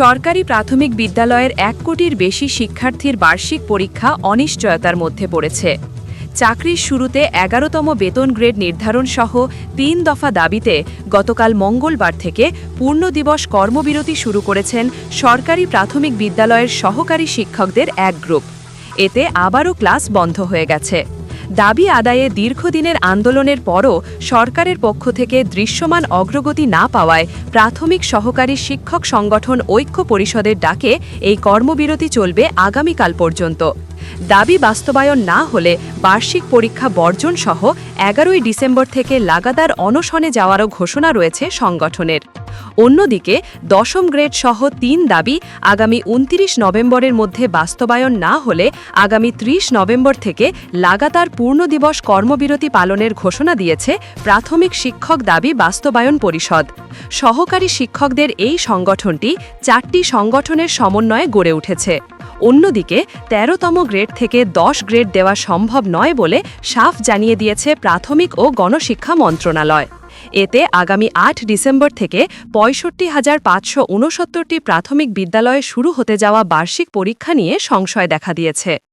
সরকারি প্রাথমিক বিদ্যালয়ের এক কোটির বেশি শিক্ষার্থীর বার্ষিক পরীক্ষা অনিশ্চয়তার মধ্যে পড়েছে। চাকরির শুরুতে এগারোতম বেতন গ্রেড নির্ধারণ সহ তিন দফা দাবিতে গতকাল মঙ্গলবার থেকে পূর্ণ দিবস কর্মবিরতি শুরু করেছেন সরকারি প্রাথমিক বিদ্যালয়ের সহকারী শিক্ষকদের এক গ্রুপ। এতে আবারও ক্লাস বন্ধ হয়ে গেছে। দাবি আদায়ে দীর্ঘদিনের আন্দোলনের পরও সরকারের পক্ষ থেকে দৃশ্যমান অগ্রগতি না পাওয়ায় প্রাথমিক সহকারী শিক্ষক সংগঠন ঐক্য পরিষদের ডাকে এই কর্মবিরতি চলবে আগামীকাল পর্যন্ত। দাবি বাস্তবায়ন না হলে বার্ষিক পরীক্ষা বর্জন সহ এগারোই ডিসেম্বর থেকে লাগাতার অনশনে যাওয়ারও ঘোষণা রয়েছে সংগঠনের। অন্যদিকে, দশম গ্রেড সহ তিন দাবি আগামী উনত্রিশ নভেম্বরের মধ্যে বাস্তবায়ন না হলে আগামী ত্রিশ নভেম্বর থেকে লাগাতার পূর্ণ দিবস কর্মবিরতি পালনের ঘোষণা দিয়েছে প্রাথমিক শিক্ষক দাবি বাস্তবায়ন পরিষদ। সহকারী শিক্ষকদের এই সংগঠনটি চারটি সংগঠনের সমন্বয়ে গড়ে উঠেছে। অন্যদিকে, তেরোতম গ্রেড থেকে দশ গ্রেড দেওয়া সম্ভব নয় বলে সাফ জানিয়ে দিয়েছে প্রাথমিক ও গণশিক্ষা মন্ত্রণালয়। এতে আগামী আট ডিসেম্বর থেকে পঁয়ষট্টি হাজার পাঁচশো প্রাথমিক বিদ্যালয়ে শুরু হতে যাওয়া বার্ষিক পরীক্ষা নিয়ে সংশয় দেখা দিয়েছে।